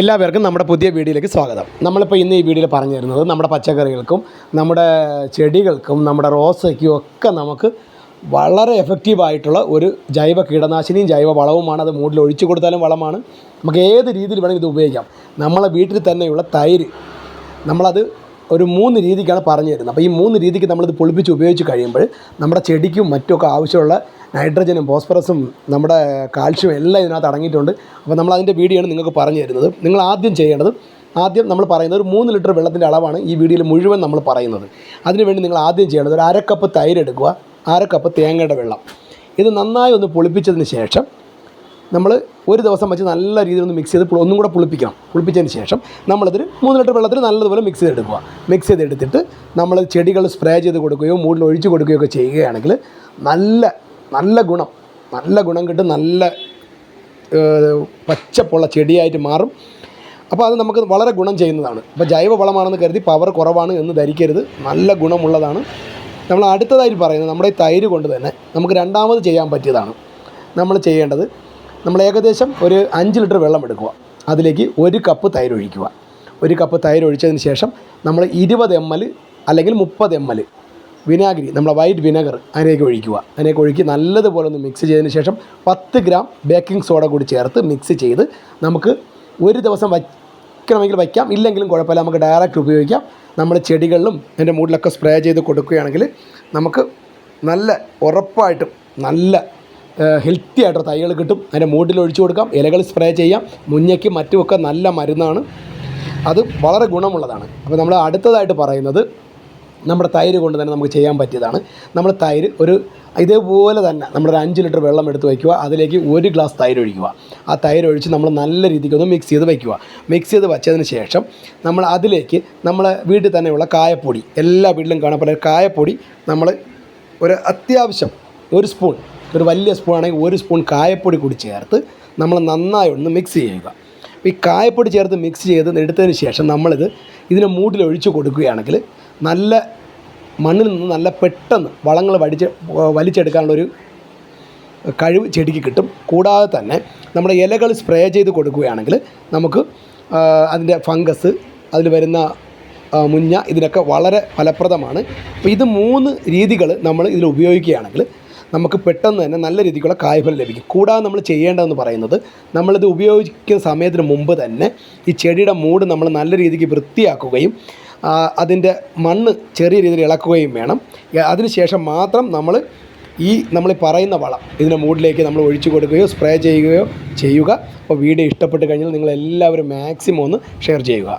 എല്ലാവർക്കും നമ്മുടെ പുതിയ വീഡിയോയിലേക്ക് സ്വാഗതം. നമ്മളിപ്പോൾ ഇന്ന് ഈ വീഡിയോയിൽ പറഞ്ഞു തരുന്നത് നമ്മുടെ പച്ചക്കറികൾക്കും നമ്മുടെ ചെടികൾക്കും നമ്മുടെ റോസയ്ക്കും ഒക്കെ നമുക്ക് വളരെ എഫക്റ്റീവായിട്ടുള്ള ഒരു ജൈവ കീടനാശിനിയും ജൈവ വളവുമാണ്. അത് മൂടിൽ ഒഴിച്ചു കൊടുത്താലും വളമാണ്. നമുക്ക് ഏത് രീതിയിൽ വേണമെങ്കിൽ ഇത് ഉപയോഗിക്കാം. നമ്മളെ വീട്ടിൽ തന്നെയുള്ള തൈര് നമ്മളത് ഒരു മൂന്ന് രീതിക്കാണ് പറഞ്ഞു തരുന്നത്. അപ്പോൾ ഈ മൂന്ന് രീതിക്ക് നമ്മളിത് പൊളിപ്പിച്ച് ഉപയോഗിച്ച് കഴിയുമ്പോൾ നമ്മുടെ ചെടിക്കും മറ്റുമൊക്കെ ആവശ്യമുള്ള നൈട്രജനും ഫോസ്ഫറസും നമ്മുടെ കാൽഷ്യം എല്ലാം ഇതിനകത്ത് അടങ്ങിയിട്ടുണ്ട്. അപ്പോൾ നമ്മൾ അതിന്റെ വീഡിയോ ആണ് നിങ്ങൾക്ക് പറഞ്ഞു തരുന്നത്. നിങ്ങൾ ആദ്യം ചെയ്യേണ്ടത് ആദ്യം നമ്മൾ പറയുന്നത് ഒരു മൂന്ന് ലിറ്റർ വെള്ളത്തിന്റെ അളവാണ് ഈ വീഡിയോയിൽ മുഴുവൻ നമ്മൾ പറയുന്നത്. അതിനുവേണ്ടി നിങ്ങൾ ആദ്യം ചെയ്യേണ്ടത് ഒരു അര കപ്പ് തൈര് എടുക്കുക. അര കപ്പ് തേങ്ങയുടെ വെള്ളം. ഇത് നന്നായി ഒന്ന് പൊളിപ്പിച്ചതിന് ശേഷം നമ്മൾ ഒരു ദിവസം വെച്ച് നല്ല രീതിയിൽ ഒന്ന് മിക്സ് ചെയ്ത് ഒന്നും കൂടെ പുളിപ്പിക്കണം. പുളിപ്പിച്ചതിന് ശേഷം നമ്മളതിൽ മൂന്ന് ലിറ്റർ വെള്ളത്തിൽ നല്ലതുപോലെ മിക്സ് ചെയ്തെടുക്കുക. മിക്സ് ചെയ്തെടുത്തിട്ട് നമ്മൾ ചെടികൾ സ്പ്രേ ചെയ്ത് കൊടുക്കുകയോ മൂടിൽ ഒഴിച്ച് കൊടുക്കുകയോ ഒക്കെ ചെയ്യുകയാണെങ്കിൽ നല്ല നല്ല ഗുണം നല്ല ഗുണം കിട്ടും നല്ല പച്ചപ്പുള്ള ചെടിയായിട്ട് മാറും. അപ്പോൾ അത് നമുക്ക് വളരെ ഗുണം ചെയ്യുന്നതാണ്. അപ്പോൾ ജൈവ വളമാണെന്ന് കരുതി പവർ കുറവാണ് എന്ന് ധരിക്കരുത്. നല്ല ഗുണമുള്ളതാണ്. നമ്മൾ അടുത്തതായിട്ട് പറയുന്നത് നമ്മുടെ ഈ തൈര് കൊണ്ട് തന്നെ നമുക്ക് രണ്ടാമത് ചെയ്യാൻ പറ്റിയതാണ്. നമ്മൾ ചെയ്യേണ്ടത് നമ്മൾ ഏകദേശം ഒരു അഞ്ച് ലിറ്റർ വെള്ളം എടുക്കുക. അതിലേക്ക് ഒരു കപ്പ് തൈര് ഒഴിക്കുക. ഒരു കപ്പ് തൈര് ഒഴിച്ചതിന് ശേഷം നമ്മൾ ഇരുപത് എം എൽ അല്ലെങ്കിൽ മുപ്പത് എം എൽ വിനാഗിരി നമ്മളെ വൈറ്റ് വിനെഗർ അതിനേക്ക് ഒഴിക്കുക. അതിനേക്ക് ഒഴുക്കി നല്ലതുപോലെ ഒന്ന് മിക്സ് ചെയ്തതിന് ശേഷം പത്ത് ഗ്രാം ബേക്കിംഗ് സോഡ കൂടി ചേർത്ത് മിക്സ് ചെയ്ത് നമുക്ക് ഒരു ദിവസം വയ്ക്കണമെങ്കിൽ വയ്ക്കാം. ഇല്ലെങ്കിലും കുഴപ്പമില്ല നമുക്ക് ഡയറക്റ്റ് ഉപയോഗിക്കാം. നമ്മൾ ചെടികളിലും എന്റെ മൂട്ടിലൊക്കെ സ്പ്രേ ചെയ്ത് കൊടുക്കുകയാണെങ്കിൽ നമുക്ക് നല്ല ഉറപ്പായിട്ടും നല്ല ഹെൽത്തി ആയിട്ട് തൈകൾ കിട്ടും. അതിന്റെ മൂട്ടിൽ ഒഴിച്ചു കൊടുക്കാം. ഇലകൾ സ്പ്രേ ചെയ്യാം. മുഞ്ഞയ്ക്കും മറ്റുമൊക്കെ നല്ല മരുന്നാണ്. അത് വളരെ ഗുണമുള്ളതാണ്. അപ്പോൾ നമ്മൾ അടുത്തതായിട്ട് പറയുന്നത് നമ്മുടെ തൈര് കൊണ്ട് തന്നെ നമുക്ക് ചെയ്യാൻ പറ്റിയതാണ്. നമ്മൾ തൈര് ഒരു ഇതേപോലെ തന്നെ നമ്മളൊരു അഞ്ച് ലിറ്റർ വെള്ളം എടുത്ത് വയ്ക്കുക. അതിലേക്ക് ഒരു ഗ്ലാസ് തൈര് ഒഴിക്കുക. ആ തൈര് ഒഴിച്ച് നമ്മൾ നല്ല രീതിക്കൊന്ന് മിക്സ് ചെയ്ത് വയ്ക്കുക. മിക്സ് ചെയ്ത് വെച്ചതിന് ശേഷം നമ്മൾ അതിലേക്ക് നമ്മൾ വീട്ടിൽ തന്നെയുള്ള കായപ്പൊടി എല്ലാ വീട്ടിലും കാണപ്പെടുന്ന കായപ്പൊടി നമ്മൾ ഒരു അത്യാവശ്യം ഒരു സ്പൂൺ ഒരു വലിയ സ്പൂൺ ആണെങ്കിൽ ഒരു സ്പൂൺ കായപ്പൊടി കൂടി ചേർത്ത് നമ്മൾ നന്നായി ഒന്ന് മിക്സ് ചെയ്യുക. ഈ കായപ്പൊടി ചേർത്ത് മിക്സ് ചെയ്ത് എടുത്തതിന് ശേഷം നമ്മളിത് ഇതിനെ മൂട്ടിൽ ഒഴിച്ചു കൊടുക്കുകയാണെങ്കിൽ നല്ല മണ്ണിൽ നിന്ന് നല്ല പെട്ടെന്ന് വളങ്ങൾ വടിച്ച് വലിച്ചെടുക്കാനുള്ളൊരു കഴിവ് ചെടിക്ക് കിട്ടും. കൂടാതെ തന്നെ നമ്മുടെ ഇലകൾ സ്പ്രേ ചെയ്ത് കൊടുക്കുകയാണെങ്കിൽ നമുക്ക് അതിന്റെ ഫംഗസ് അതിൽ വരുന്ന മുഞ്ഞ ഇതിനൊക്കെ വളരെ ഫലപ്രദമാണ്. അപ്പോൾ ഇത് മൂന്ന് രീതികൾ നമ്മൾ ഇതിൽ ഉപയോഗിക്കുകയാണെങ്കിൽ നമുക്ക് പെട്ടെന്ന് തന്നെ നല്ല രീതിക്കുള്ള കായ്ഫലം ലഭിക്കും. കൂടാതെ നമ്മൾ ചെയ്യേണ്ടതെന്ന് പറയുന്നത് നമ്മളിത് ഉപയോഗിക്കുന്ന സമയത്തിന് മുമ്പ് തന്നെ ഈ ചെടിയുടെ മൂട് നമ്മൾ നല്ല രീതിക്ക് വൃത്തിയാക്കുകയും അതിന്റെ മണ്ണ് ചെറിയ രീതിയിൽ ഇളക്കുകയും വേണം. അതിനുശേഷം മാത്രം നമ്മൾ ഈ നമ്മൾ പറയുന്ന വളം ഇതിന്റെ മൂടിലേക്ക് നമ്മൾ ഒഴിച്ചു കൊടുക്കുകയോ സ്പ്രേ ചെയ്യുകയോ ചെയ്യുക. അപ്പോൾ വീഡിയോ ഇഷ്ടപ്പെട്ട് കഴിഞ്ഞാൽ നിങ്ങൾ എല്ലാവരും മാക്സിമം ഒന്ന് ഷെയർ ചെയ്യുക.